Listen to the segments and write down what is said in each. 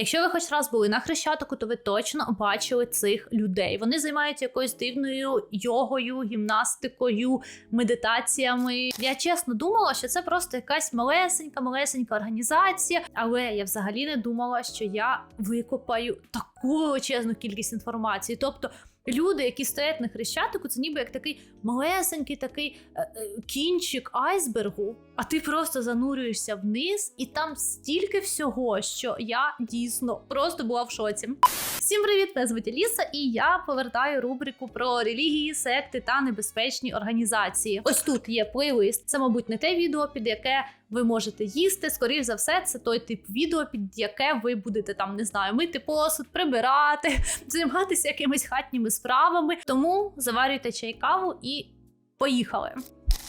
Якщо ви хоч раз були на хрещатику, то ви точно бачили цих людей. Вони займаються якоюсь дивною йогою, гімнастикою, медитаціями. Я чесно думала, що це просто якась малесенька, малесенька організація, але я взагалі не думала, що я викопаю таку величезну кількість інформації. Тобто. Люди, які стоять на хрещатику, це ніби як такий малесенький такий е, е, кінчик айсбергу, а ти просто занурюєшся вниз, і там стільки всього, що я дійсно просто була в шоці. Всім привіт! Мене звуть Аліса, і я повертаю рубрику про релігії, секти та небезпечні організації. Ось тут є плейлист. Це, мабуть, не те відео, під яке ви можете їсти. Скоріш за все, це той тип відео, під яке ви будете там не знаю, мити посуд, прибирати, займатися якимись хатніми справами. Тому заварюйте чай каву і поїхали.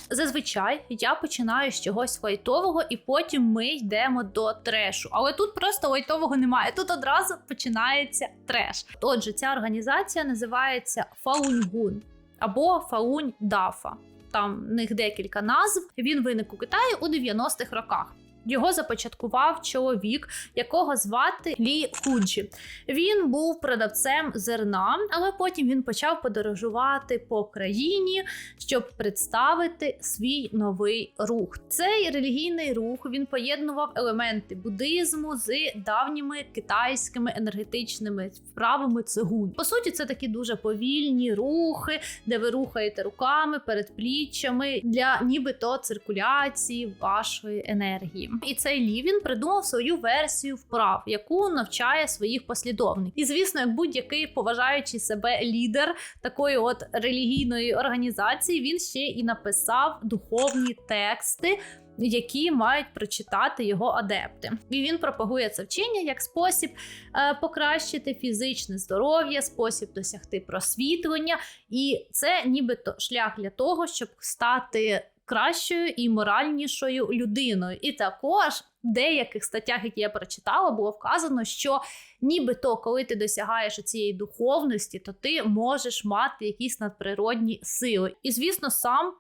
Зазвичай я починаю з чогось лайтового, і потім ми йдемо до трешу. Але тут просто лайтового немає. Тут одразу починається треш. Отже, ця організація називається Фаунгун або Фаунь Дафа. Там в них декілька назв. Він виник у Китаї у 90-х роках. Його започаткував чоловік, якого звати Лі Худжі. Він був продавцем зерна, але потім він почав подорожувати по країні, щоб представити свій новий рух. Цей релігійний рух він поєднував елементи буддизму з давніми китайськими енергетичними вправами цигун. По суті, це такі дуже повільні рухи, де ви рухаєте руками, передпліччями для нібито циркуляції вашої енергії. І цей Лі він придумав свою версію вправ, яку навчає своїх послідовників. І звісно, як будь-який поважаючий себе лідер такої от релігійної організації, він ще і написав духовні тексти. Які мають прочитати його адепти, і він пропагує це вчення як спосіб е, покращити фізичне здоров'я, спосіб досягти просвітлення, і це нібито шлях для того, щоб стати кращою і моральнішою людиною. І також в деяких статтях, які я прочитала, було вказано, що нібито, коли ти досягаєш цієї духовності, то ти можеш мати якісь надприродні сили. І звісно, сам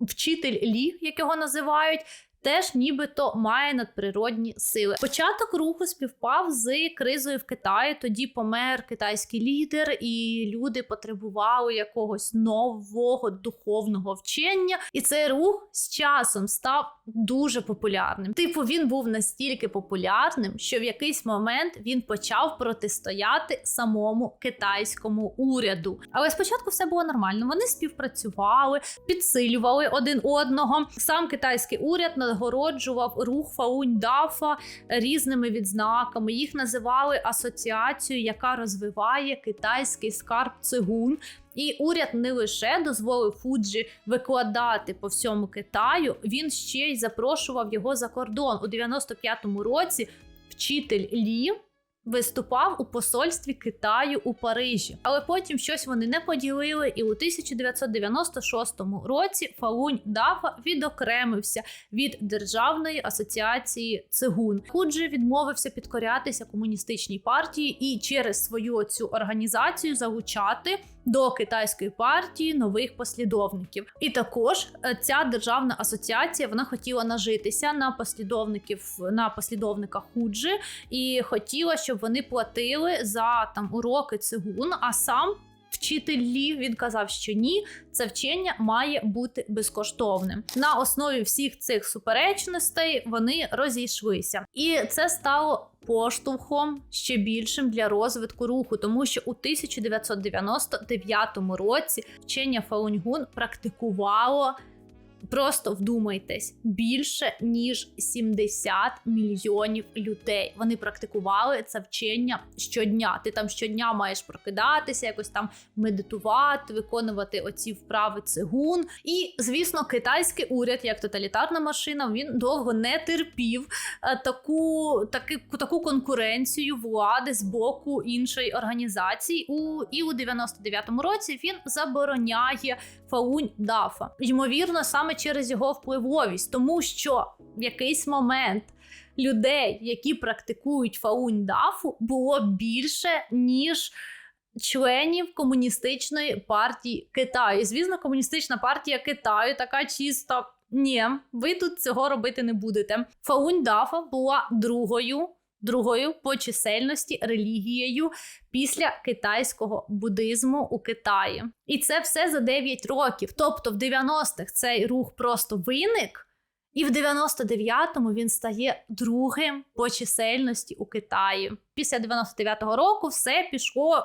вчитель Лі, як його називають. Теж нібито має надприродні сили. Початок руху співпав з кризою в Китаї. Тоді помер китайський лідер, і люди потребували якогось нового духовного вчення. І цей рух з часом став дуже популярним. Типу, він був настільки популярним, що в якийсь момент він почав протистояти самому китайському уряду. Але спочатку все було нормально. Вони співпрацювали, підсилювали один одного. Сам китайський уряд нагороджував рух Фаунь-Дафа різними відзнаками. Їх називали асоціацією, яка розвиває китайський скарб цигун. І уряд не лише дозволив Фуджі викладати по всьому Китаю, він ще й запрошував його за кордон у 95-му році. Вчитель Лі виступав у посольстві Китаю у Парижі, але потім щось вони не поділили. І у 1996 році Фалунь Дафа відокремився від Державної асоціації цигун. Худжі відмовився підкорятися комуністичній партії і через свою цю організацію залучати. До китайської партії нових послідовників, і також е, ця державна асоціація вона хотіла нажитися на послідовників на послідовниках Худжі і хотіла, щоб вони платили за там уроки цигун. А сам вчитель Лі він казав, що ні, це вчення має бути безкоштовним. На основі всіх цих суперечностей вони розійшлися, і це стало поштовхом ще більшим для розвитку руху, тому що у 1999 році вчення Фауньгун практикувало. Просто вдумайтесь, більше ніж 70 мільйонів людей. Вони практикували це вчення щодня. Ти там щодня маєш прокидатися, якось там медитувати, виконувати оці вправи цигун. І, звісно, китайський уряд, як тоталітарна машина, він довго не терпів е, таку, таки, таку конкуренцію влади з боку іншої організації. У і у 99-му році він забороняє Фаунь Дафа. Ймовірно, саме через його впливовість, тому що в якийсь момент людей, які практикують Фаунь Дафу, було більше ніж. Членів комуністичної партії Китаю. І, звісно, комуністична партія Китаю така чисто. Ні, ви тут цього робити не будете. Фаунь Дафа була другою другою по чисельності релігією після китайського буддизму у Китаї. І це все за 9 років. Тобто в 90-х цей рух просто виник. І в 99-му він стає другим по чисельності у Китаї. Після 99-го року все пішло,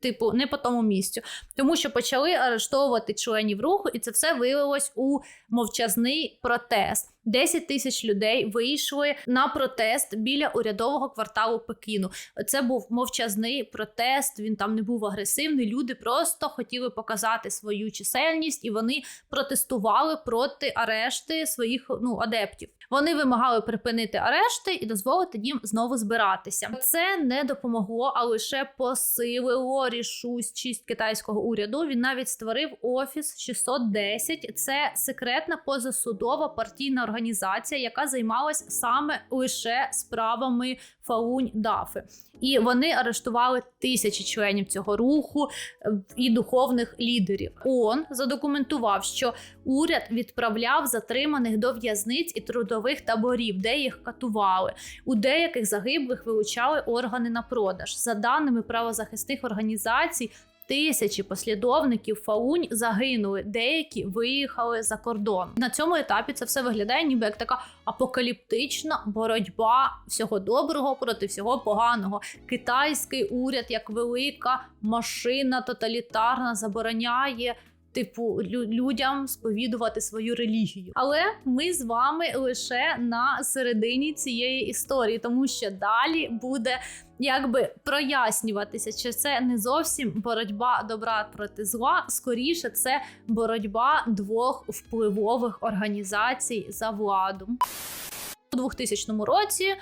типу, не по тому місцю, тому що почали арештовувати членів руху, і це все вилилось у мовчазний протест. 10 тисяч людей вийшли на протест біля урядового кварталу Пекіну. Це був мовчазний протест. Він там не був агресивний. Люди просто хотіли показати свою чисельність, і вони протестували проти арешти своїх ну адептів. Вони вимагали припинити арешти і дозволити їм знову збиратися. Це не допомогло, а лише посилило рішучість китайського уряду. Він навіть створив офіс 610. Це секретна позасудова партійна організація, яка займалась саме лише справами Фаунь Дафи. І вони арештували тисячі членів цього руху е, і духовних лідерів. ООН задокументував, що уряд відправляв затриманих до в'язниць і трудових таборів, де їх катували. У деяких загиблих вилучали органи на продаж. За даними правозахисних організацій, Тисячі послідовників Фаунь загинули, деякі виїхали за кордон. На цьому етапі це все виглядає, ніби як така апокаліптична боротьба всього доброго проти всього поганого. Китайський уряд, як велика машина тоталітарна, забороняє. Типу лю- людям сповідувати свою релігію, але ми з вами лише на середині цієї історії, тому що далі буде якби прояснюватися, чи це не зовсім боротьба добра проти зла, скоріше це боротьба двох впливових організацій за владу. У 2000 році,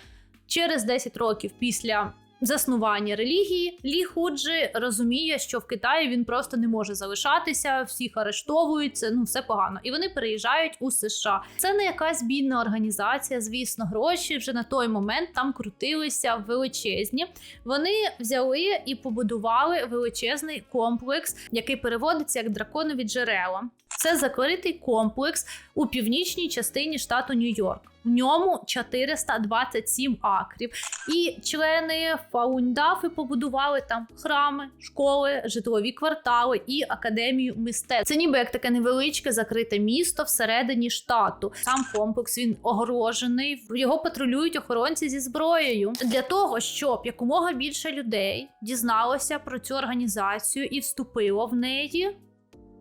через 10 років після заснування релігії, Лі Худжі розуміє, що в Китаї він просто не може залишатися, всіх арештовуються, ну все погано. І вони переїжджають у США. Це не якась бідна організація, звісно, гроші вже на той момент там крутилися величезні. Вони взяли і побудували величезний комплекс, який переводиться як драконові джерела. Це закритий комплекс у північній частині штату Нью-Йорк. В ньому 427 акрів, і члени Фаундафи побудували там храми, школи, житлові квартали і академію мистецтв. Це ніби як таке невеличке закрите місто всередині штату. Сам комплекс він огорожений. Його патрулюють охоронці зі зброєю для того, щоб якомога більше людей дізналося про цю організацію і вступило в неї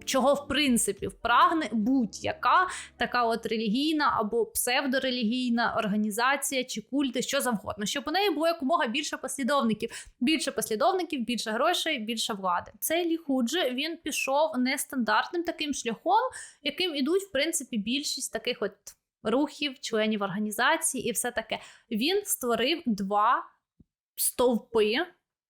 чого в принципі впрагне будь-яка така от релігійна або псевдорелігійна організація чи культи, що завгодно, щоб у неї було якомога більше послідовників, більше послідовників, більше грошей, більше влади. Цей ліхуджи він пішов нестандартним таким шляхом, яким ідуть в принципі більшість таких от рухів, членів організації, і все таке. Він створив два стовпи.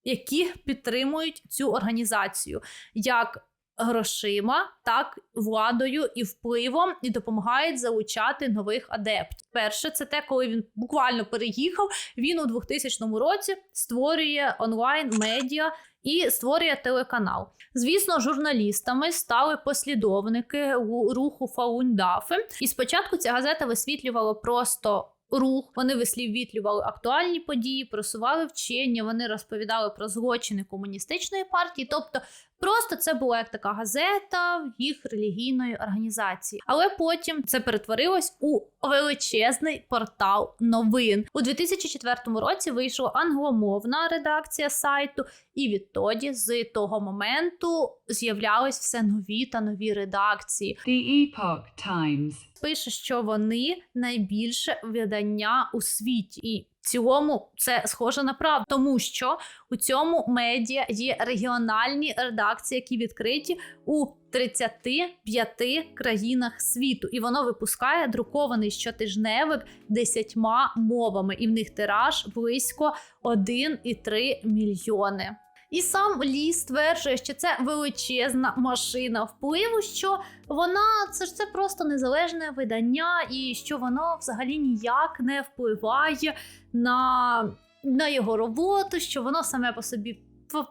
Які підтримують цю організацію як грошима, так владою і впливом, і допомагають залучати нових адептів. Перше, це те, коли він буквально переїхав. Він у 2000 році створює онлайн медіа. І створює телеканал. Звісно, журналістами стали послідовники руху Фаундафи. І спочатку ця газета висвітлювала просто рух. Вони висвітлювали актуальні події, просували вчення. Вони розповідали про злочини комуністичної партії. Тобто, просто це була як така газета їх релігійної організації. Але потім це перетворилось у величезний портал новин. У 2004 році вийшла англомовна редакція сайту, і відтоді з того моменту з'являлись все нові та нові редакції. The Epoch Times. Пише, що вони найбільше видання у світі, і в цілому це схоже на правду, тому що у цьому медіа є регіональні редакції, які відкриті у 35 країнах світу, і воно випускає друкований щотижневик десятьма мовами, і в них тираж близько 1,3 мільйони. І сам Лі стверджує, що це величезна машина впливу, що вона це ж це просто незалежне видання, і що воно взагалі ніяк не впливає на, на його роботу, що воно саме по собі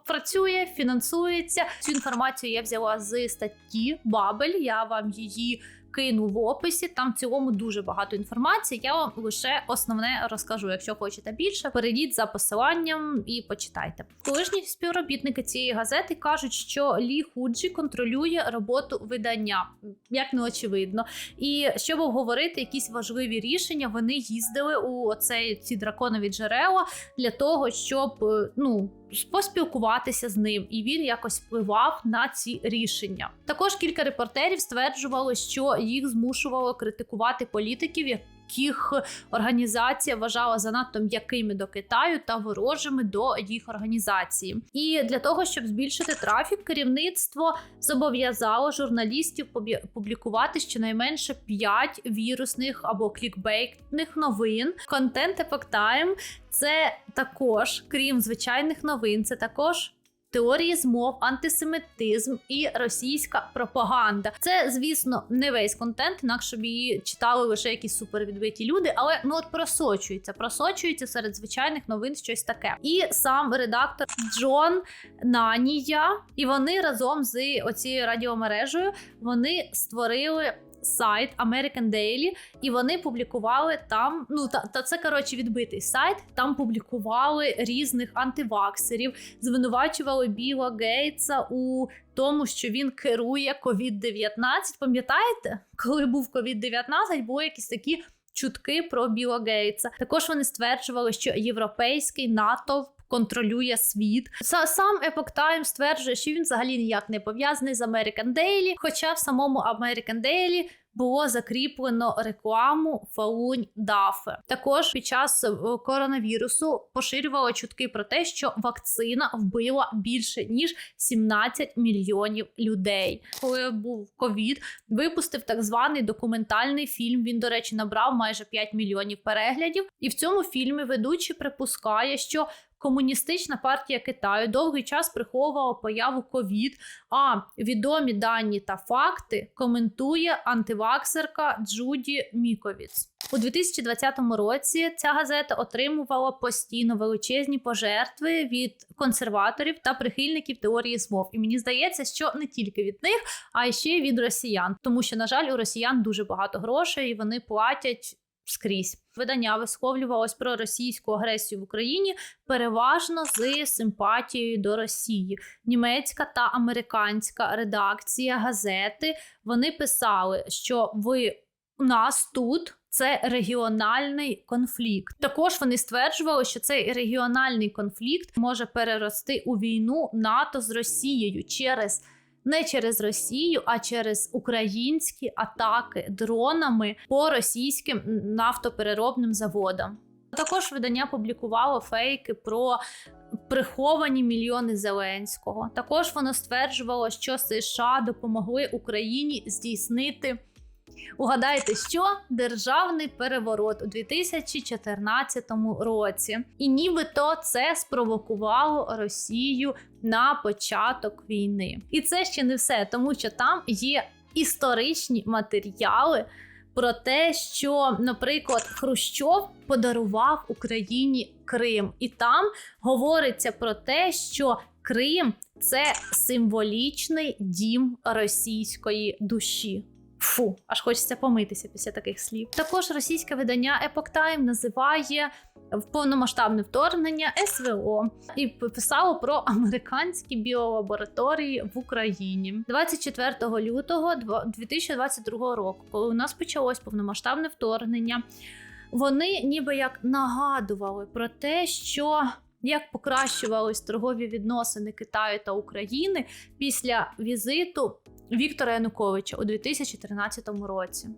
працює, фінансується. Цю інформацію я взяла з статті Бабель. Я вам її вкину в описі. Там в цілому дуже багато інформації. Я вам лише основне розкажу. Якщо хочете більше, перейдіть за посиланням і почитайте. Колишні співробітники цієї газети кажуть, що Лі Худжі контролює роботу видання, як не очевидно. І щоб обговорити якісь важливі рішення, вони їздили у оцей ці драконові джерела для того, щоб е, ну. Поспілкуватися з ним, і він якось впливав на ці рішення. Також кілька репортерів стверджували, що їх змушувало критикувати політиків, яких організація вважала занадто м'якими до Китаю та ворожими до їх організації. І для того, щоб збільшити трафік, керівництво зобов'язало журналістів публікувати щонайменше 5 вірусних або клікбейтних новин. Контент Epoch Time – це також, крім звичайних новин, це також. Теорії змов, антисемітизм і російська пропаганда. Це, звісно, не весь контент, інакше б її читали лише якісь супервідбиті люди, але ну от просочується, просочується серед звичайних новин щось таке. І сам редактор Джон Нанія, і вони разом з оцією радіомережею вони створили. Сайт American Daily, і вони публікували там. Ну та, та це коротше відбитий сайт. Там публікували різних антиваксерів, звинувачували Біла Гейтса у тому, що він керує COVID-19. Пам'ятаєте, коли був COVID-19, були якісь такі чутки про Біла Гейтса. Також вони стверджували, що європейський НАТО. Контролює світ. Сам Epoch Times стверджує, що він взагалі ніяк не пов'язаний з American Daily, хоча в самому American Daily було закріплено рекламу Фаунь Дафе. Також під час е, коронавірусу поширювали чутки про те, що вакцина вбила більше ніж 17 мільйонів людей. Коли був ковід, випустив так званий документальний фільм. Він, до речі, набрав майже 5 мільйонів переглядів. І в цьому фільмі ведучий припускає, що Комуністична партія Китаю довгий час приховувала появу ковід. А відомі дані та факти коментує антиваксерка Джуді Міковіц. У 2020 році ця газета отримувала постійно величезні пожертви від консерваторів та прихильників теорії змов. І мені здається, що не тільки від них, а ще й від росіян, тому що, на жаль, у росіян дуже багато грошей, і вони платять скрізь. Видання висловлювалось про російську агресію в Україні переважно з симпатією до Росії. Німецька та американська редакція газети вони писали, що ви у нас тут. Це регіональний конфлікт. Також вони стверджували, що цей регіональний конфлікт може перерости у війну НАТО з Росією через не через Росію, а через українські атаки дронами по російським нафтопереробним заводам. Також видання публікувало фейки про приховані мільйони Зеленського. Також воно стверджувало, що США допомогли Україні здійснити. Угадайте, що державний переворот у 2014 році, і нібито це спровокувало Росію на початок війни. І це ще не все, тому що там є історичні матеріали про те, що, наприклад, Хрущов подарував Україні Крим, і там говориться про те, що Крим це символічний дім російської душі. Фу, аж хочеться помитися після таких слів. Також російське видання Epoch Time називає повномасштабне вторгнення СВО і писало про американські біолабораторії в Україні 24 лютого 2022 року, коли у нас почалось повномасштабне вторгнення. Вони ніби як нагадували про те, що як покращувались торгові відносини Китаю та України після візиту Віктора Януковича у 2013 році.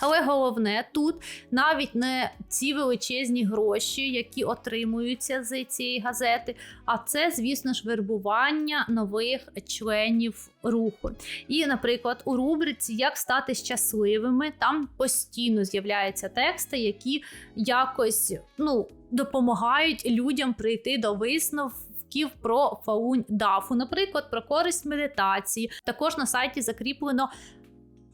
Але головне тут навіть не ці величезні гроші, які отримуються з цієї газети, а це, звісно ж, вербування нових членів руху. І, наприклад, у рубриці Як стати щасливими там постійно з'являються тексти, які якось ну, допомагають людям прийти до висновків про фаунь дафу, наприклад, про користь медитації. Також на сайті закріплено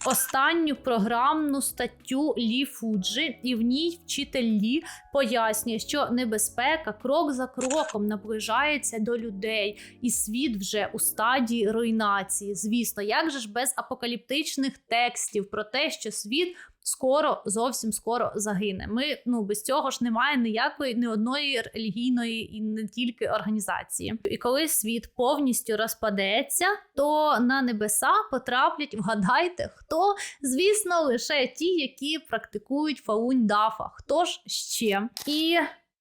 останню програмну статтю Лі Фуджі, і в ній вчитель Лі пояснює, що небезпека крок за кроком наближається до людей, і світ вже у стадії руйнації. Звісно, як же ж без апокаліптичних текстів про те, що світ. Скоро, зовсім скоро загине. Ми ну без цього ж немає ніякої ні одної релігійної і не тільки організації. І коли світ повністю розпадеться, то на небеса потраплять, вгадайте, хто? Звісно, лише ті, які практикують фаунь дафа. Хто ж ще? І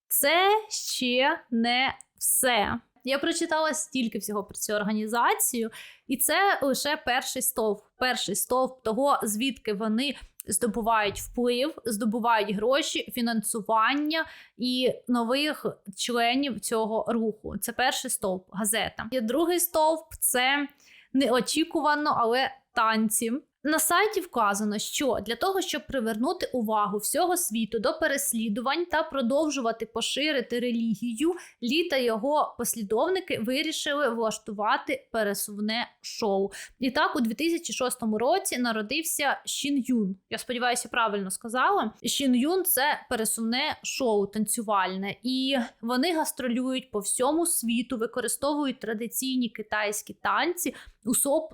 це ще не все. Я прочитала стільки всього про цю організацію, і це лише перший стовп. Перший стовп того, звідки вони здобувають вплив, здобувають гроші, фінансування і нових членів цього руху. Це перший стовп газета. І другий стовп це неочікувано, але танці. На сайті вказано, що для того, щоб привернути увагу всього світу до переслідувань та продовжувати поширити релігію, Лі та його послідовники вирішили влаштувати пересувне шоу. І так, у 2006 році народився Шін Юн. Я сподіваюся, правильно сказала. Шін Юн це пересувне шоу танцювальне, і вони гастролюють по всьому світу, використовують традиційні китайські танці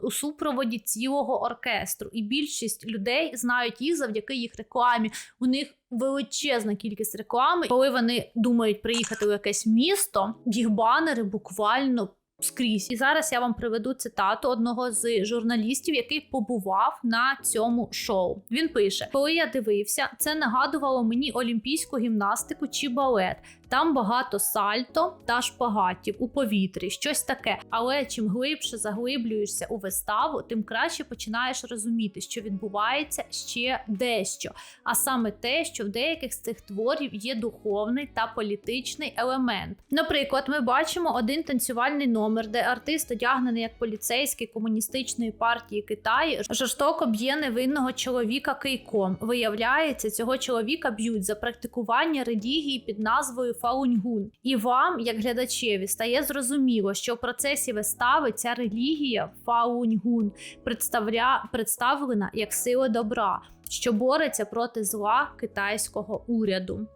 у супроводі цілого оркестру. І більшість людей знають їх завдяки їх рекламі. У них величезна кількість реклами. Коли вони думають приїхати у якесь місто, їх банери буквально. Скрізь і зараз я вам приведу цитату одного з журналістів, який побував на цьому шоу. Він пише: Коли я дивився, це нагадувало мені олімпійську гімнастику чи балет. Там багато сальто та шпагатів у повітрі, щось таке. Але чим глибше заглиблюєшся у виставу, тим краще починаєш розуміти, що відбувається ще дещо. А саме те, що в деяких з цих творів є духовний та політичний елемент. Наприклад, ми бачимо один танцювальний номер, де артист одягнений як поліцейський комуністичної партії Китаю, жорстоко б'є невинного чоловіка кийком. Виявляється, цього чоловіка б'ють за практикування релігії під назвою Фауньгун. І вам, як глядачеві, стає зрозуміло, що в процесі вистави ця релігія Фауньгун представля... представлена як сила добра, що бореться проти зла китайського уряду.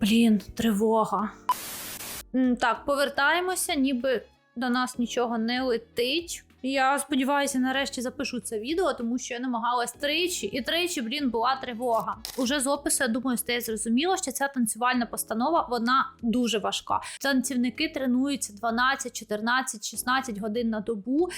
Блін, тривога. Так, повертаємося, ніби до нас нічого не летить. Я сподіваюся, нарешті запишу це відео, тому що я намагалась тричі, і тричі, блін, була тривога. Уже з опису, я думаю, стає зрозуміло, що ця танцювальна постанова вона дуже важка. Танцівники тренуються 12, 14, 16 годин на добу,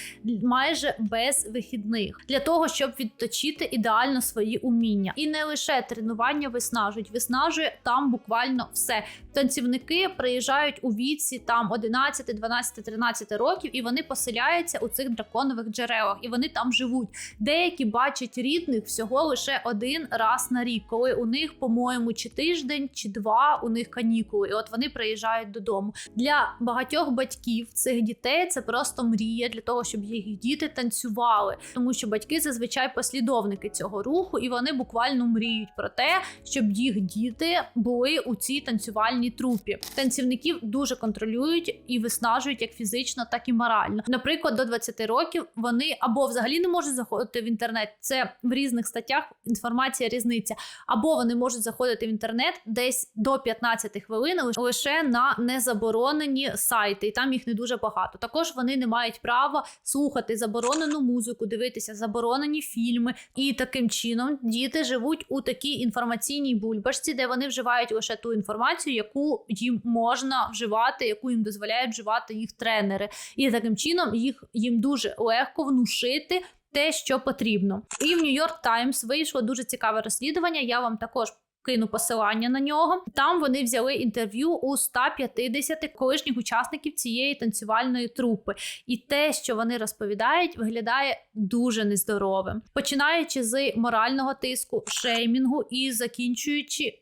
майже без вихідних, для того, щоб відточити ідеально свої уміння. І не лише тренування виснажують, виснажує там буквально все. Танцівники приїжджають у віці там 11, 12, 13 років, і вони поселяються у цих драконових джерелах, і вони там живуть. Деякі бачать рідних всього лише один раз на рік, коли у них, по-моєму, чи тиждень, чи два у них канікули. І от вони приїжджають додому. Для багатьох батьків цих дітей це просто мрія для того, щоб їх діти танцювали, тому що батьки зазвичай послідовники цього руху, і вони буквально мріють про те, щоб їх діти були у цій танцювальній трупі. Танцівників дуже контролюють і виснажують як фізично, так і морально. Наприклад, до 20 років вони або взагалі не можуть заходити в інтернет. Це в різних статтях інформація різниця, або вони можуть заходити в інтернет десь до 15 хвилин лише на незаборонені сайти, і там їх не дуже багато. Також вони не мають права слухати заборонену музику, дивитися заборонені фільми. І таким чином діти живуть у такій інформаційній бульбашці, де вони вживають лише ту інформацію, яку їм можна вживати, яку їм дозволяють вживати їх тренери. І таким чином їх їм дуже легко внушити. Те, що потрібно, і в Нью-Йорк Таймс вийшло дуже цікаве розслідування. Я вам також кину посилання на нього. Там вони взяли інтерв'ю у 150 колишніх учасників цієї танцювальної трупи, і те, що вони розповідають, виглядає дуже нездоровим, починаючи з морального тиску, шеймінгу і закінчуючи.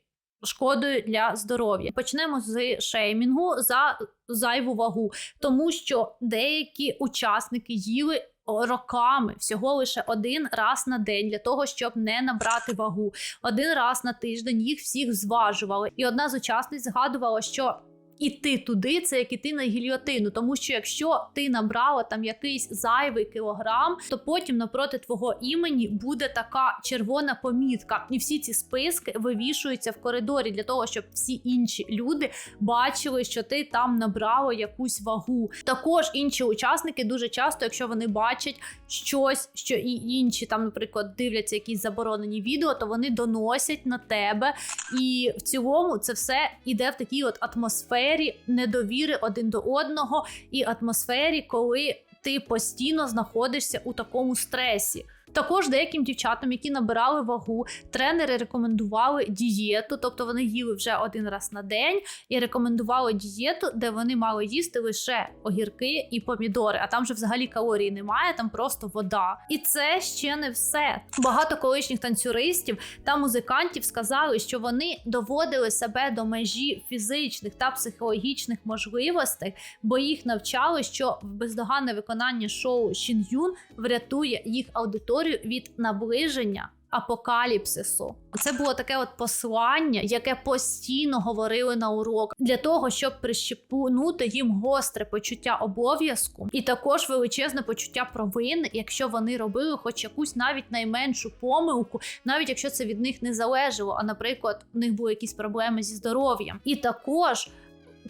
Шкодою для здоров'я почнемо з шеймінгу за зайву вагу, тому що деякі учасники їли роками всього лише один раз на день для того, щоб не набрати вагу. Один раз на тиждень їх всіх зважували. І одна з учасниць згадувала, що іти туди, це як іти на гільйотину. Тому що якщо ти набрала там якийсь зайвий кілограм, то потім напроти твого імені буде така червона помітка. І всі ці списки вивішуються в коридорі для того, щоб всі інші люди бачили, що ти там набрала якусь вагу. Також інші учасники дуже часто, якщо вони бачать щось, що і інші там, наприклад, дивляться якісь заборонені відео, то вони доносять на тебе. І в цілому це все іде в такій от атмосфері недовіри один до одного, і атмосфері, коли ти постійно знаходишся у такому стресі. Також деяким дівчатам, які набирали вагу, тренери рекомендували дієту, тобто вони їли вже один раз на день і рекомендували дієту, де вони мали їсти лише огірки і помідори. А там вже взагалі калорій немає, там просто вода. І це ще не все. Багато колишніх танцюристів та музикантів сказали, що вони доводили себе до межі фізичних та психологічних можливостей, бо їх навчали, що бездоганне виконання шоу Шін Юн врятує їх аудиторію від наближення. Апокаліпсису це було таке от послання, яке постійно говорили на урок для того, щоб прищепнути їм гостре почуття обов'язку, і також величезне почуття провини, якщо вони робили хоч якусь навіть найменшу помилку, навіть якщо це від них не залежало. А наприклад, у них були якісь проблеми зі здоров'ям, і також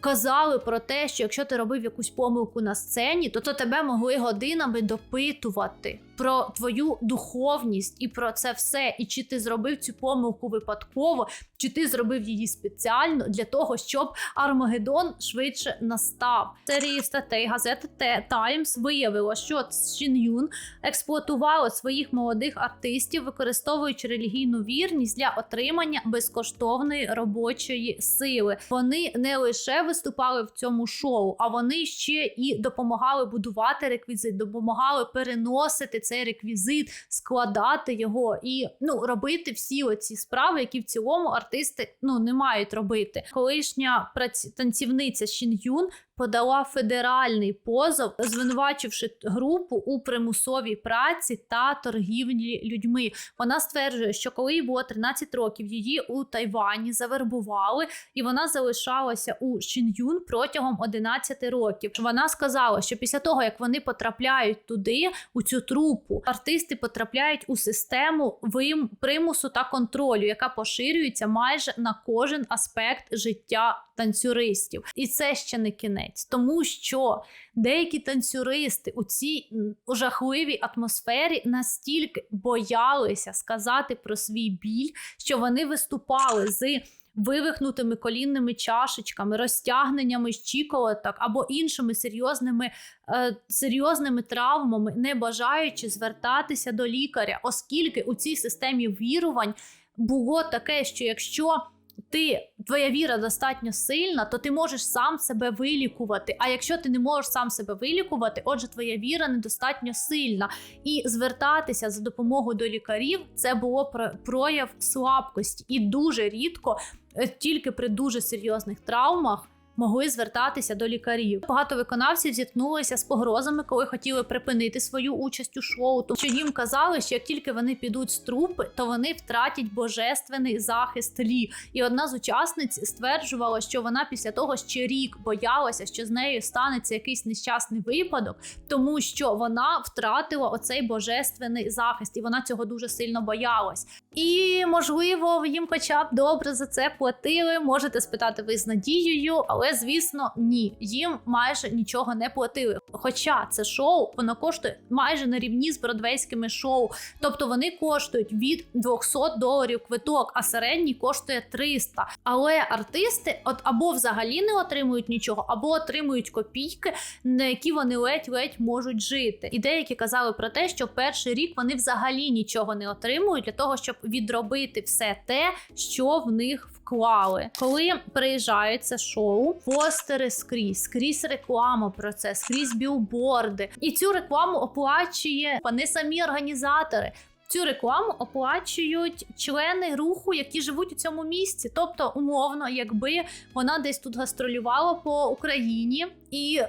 казали про те, що якщо ти робив якусь помилку на сцені, то, то тебе могли годинами допитувати про твою духовність і про це все. І чи ти зробив цю помилку випадково, чи ти зробив її спеціально для того, щоб Армагеддон швидше настав. Серії статей газети Times виявила, що Шін Юн експлуатувала своїх молодих артистів, використовуючи релігійну вірність для отримання безкоштовної робочої сили. Вони не лише виступали в цьому шоу, а вони ще і допомагали будувати реквізит, допомагали переносити цей реквізит, складати його і ну робити всі оці справи, які в цілому артисти ну не мають робити. Колишня танцівниця Шін Юн подала федеральний позов, звинувачивши групу у примусовій праці та торгівлі людьми. Вона стверджує, що коли їй було 13 років, її у Тайвані завербували, і вона залишалася у Шін'юн протягом 11 років. Вона сказала, що після того як вони потрапляють туди, у цю трупу, артисти потрапляють у систему вим примусу та контролю, яка поширюється майже на кожен аспект життя танцюристів, і це ще не кінець, тому що деякі танцюристи у цій жахливій атмосфері настільки боялися сказати про свій біль, що вони виступали з. Вивихнутими колінними чашечками, розтягненнями щиколоток або іншими серйозними е, серйозними травмами, не бажаючи звертатися до лікаря, оскільки у цій системі вірувань було таке, що якщо ти твоя віра достатньо сильна, то ти можеш сам себе вилікувати. А якщо ти не можеш сам себе вилікувати, отже, твоя віра недостатньо сильна. І звертатися за допомогою до лікарів це було прояв слабкості, і дуже рідко, е, тільки при дуже серйозних травмах могли звертатися до лікарів. Багато виконавців зіткнулися з погрозами, коли хотіли припинити свою участь у шоу. Тому що їм казали, що як тільки вони підуть з трупи, то вони втратять божественний захист лі. І одна з учасниць стверджувала, що вона після того ще рік боялася, що з нею станеться якийсь нещасний випадок, тому що вона втратила оцей божественний захист, і вона цього дуже сильно боялась. І можливо, їм, хоча б добре за це платили. Можете спитати ви з надією, але звісно, ні, їм майже нічого не платили. Хоча це шоу воно коштує майже на рівні з бродвейськими шоу, тобто вони коштують від 200 доларів квиток, а середній коштує 300. Але артисти, от або взагалі не отримують нічого, або отримують копійки, на які вони ледь-ледь можуть жити. І деякі казали про те, що перший рік вони взагалі нічого не отримують для того, щоб відробити все те, що в них вклали. Коли приїжджають це шоу, постери скрізь, скрізь реклама про це, скрізь білборди. І цю рекламу оплачує не самі організатори. Цю рекламу оплачують члени руху, які живуть у цьому місці. Тобто, умовно, якби вона десь тут гастролювала по Україні, і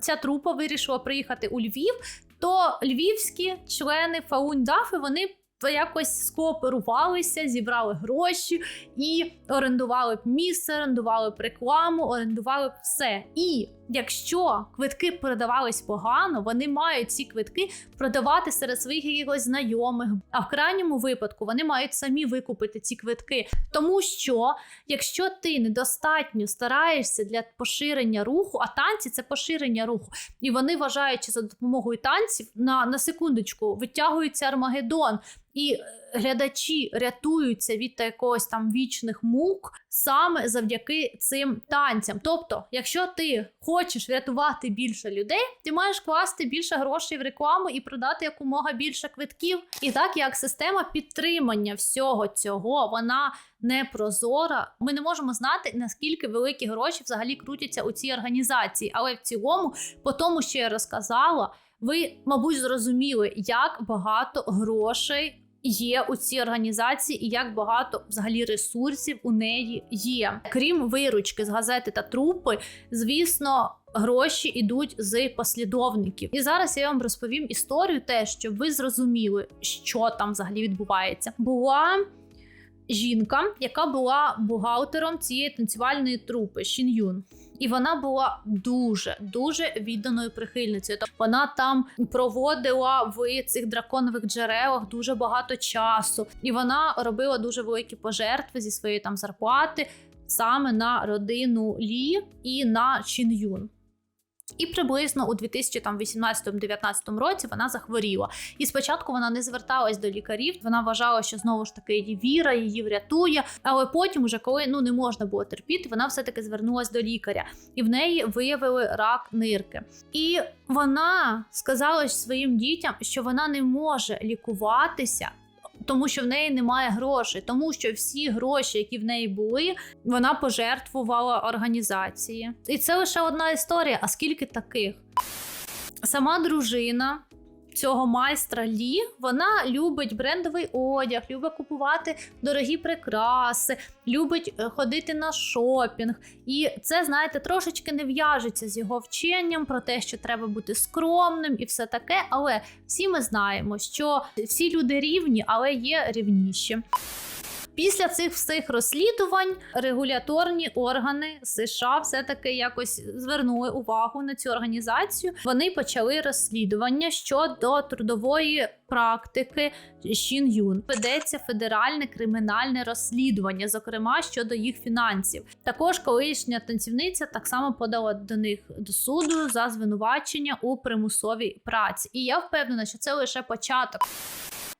ця трупа вирішила приїхати у Львів, то львівські члени Фаундафи вони то якось скооперувалися, зібрали гроші і орендували б місце, орендували б рекламу, орендували б все. І якщо квитки продавались погано, вони мають ці квитки продавати серед своїх якихось знайомих. А в крайньому випадку вони мають самі викупити ці квитки. Тому що якщо ти недостатньо стараєшся для поширення руху, а танці це поширення руху, і вони вважають, що за допомогою танців на, на секундочку витягується Армагеддон. І е, глядачі рятуються від якогось там вічних мук саме завдяки цим танцям. Тобто, якщо ти хочеш врятувати більше людей, ти маєш класти більше грошей в рекламу і продати якомога більше квитків. І так як система підтримання всього цього, вона не прозора. Ми не можемо знати наскільки великі гроші взагалі крутяться у цій організації. Але в цілому, по тому, що я розказала, ви, мабуть, зрозуміли, як багато грошей є у цій організації і як багато взагалі ресурсів у неї є. Крім виручки з газети та трупи, звісно. Гроші йдуть з послідовників, і зараз я вам розповім історію, те, щоб ви зрозуміли, що там взагалі відбувається. Була жінка, яка була бухгалтером цієї танцювальної трупи Шін Юн. І вона була дуже дуже відданою прихильницею. Тобто вона там проводила в цих драконових джерелах дуже багато часу, і вона робила дуже великі пожертви зі своєї там зарплати саме на родину Лі і на Чін Юн. І приблизно у 2018-19 році вона захворіла. І спочатку вона не зверталась до лікарів. Вона вважала, що знову ж таки її віра її врятує. Але потім, уже коли ну не можна було терпіти, вона все-таки звернулась до лікаря, і в неї виявили рак нирки. І вона сказала своїм дітям, що вона не може лікуватися. Тому що в неї немає грошей, тому що всі гроші, які в неї були, вона пожертвувала організації. І це лише одна історія. А скільки таких? Сама дружина цього майстра Лі, вона любить брендовий одяг, любить купувати дорогі прикраси, любить е, ходити на шопінг. І це, знаєте, трошечки не в'яжеться з його вченням про те, що треба бути скромним і все таке. Але всі ми знаємо, що всі люди рівні, але є рівніші. Після цих всіх розслідувань регуляторні органи США все-таки якось звернули увагу на цю організацію. Вони почали розслідування щодо трудової практики Шін Юн. Ведеться федеральне кримінальне розслідування, зокрема щодо їх фінансів. Також колишня танцівниця так само подала до них до суду за звинувачення у примусовій праці. І я впевнена, що це лише початок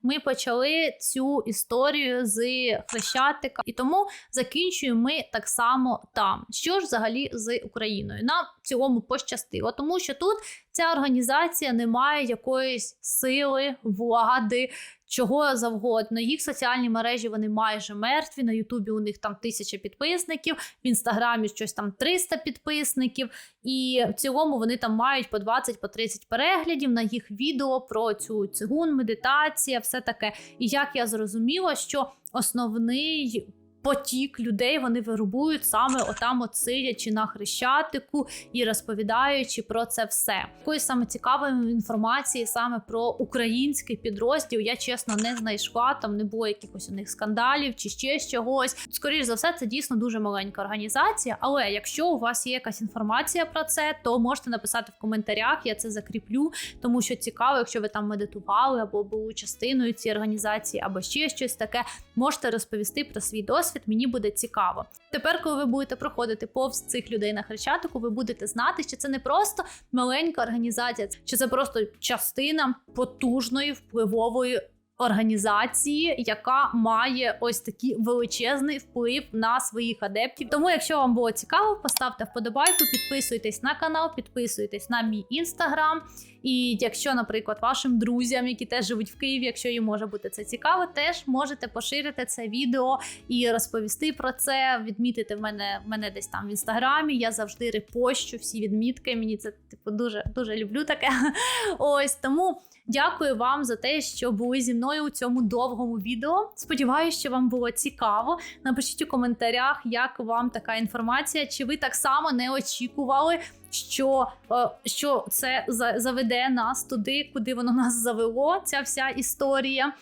ми почали цю історію з Хрещатика, і тому закінчуємо ми так само там. Що ж взагалі з Україною? Нам цілому пощастило, тому що тут ця організація не має якоїсь сили, влади. Чого завгодно, їх соціальні мережі вони майже мертві. На Ютубі у них там тисяча підписників, в інстаграмі щось там 300 підписників, і в цілому вони там мають по 20 по 30 переглядів на їх відео про цю цигун, медитація, все таке. І як я зрозуміла, що основний потік людей вони вирубують саме отам, от сидячи на хрещатику і розповідаючи про це все. Якоїсь саме цікавої інформації саме про український підрозділ я чесно не знайшла. Там не було якихось у них скандалів чи ще чогось. Скоріше за все, це дійсно дуже маленька організація. Але якщо у вас є якась інформація про це, то можете написати в коментарях. Я це закріплю, тому що цікаво, якщо ви там медитували або були частиною цієї організації, або ще щось таке, можете розповісти про свій досвід. Мені буде цікаво. Тепер, коли ви будете проходити повз цих людей на хрещатику, ви будете знати, що це не просто маленька організація, що це просто частина потужної впливової. Організації, яка має ось такий величезний вплив на своїх адептів. Тому, якщо вам було цікаво, поставте вподобайку, підписуйтесь на канал, підписуйтесь на мій інстаграм. І якщо, наприклад, вашим друзям, які теж живуть в Києві, якщо їм може бути це цікаво, теж можете поширити це відео і розповісти про це. Відмітити в мене мене десь там в інстаграмі. Я завжди репощу всі відмітки. Мені це типу дуже дуже люблю таке. Ось тому. Дякую вам за те, що були зі мною. у цьому довгому відео. Сподіваюся, що вам було цікаво. Напишіть у коментарях, як вам така інформація, чи ви так само не очікували, що, е, що це за- заведе нас туди, куди воно нас завело, ця вся історія.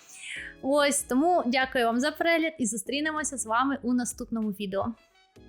Ось тому дякую вам за перегляд і зустрінемося з вами у наступному відео.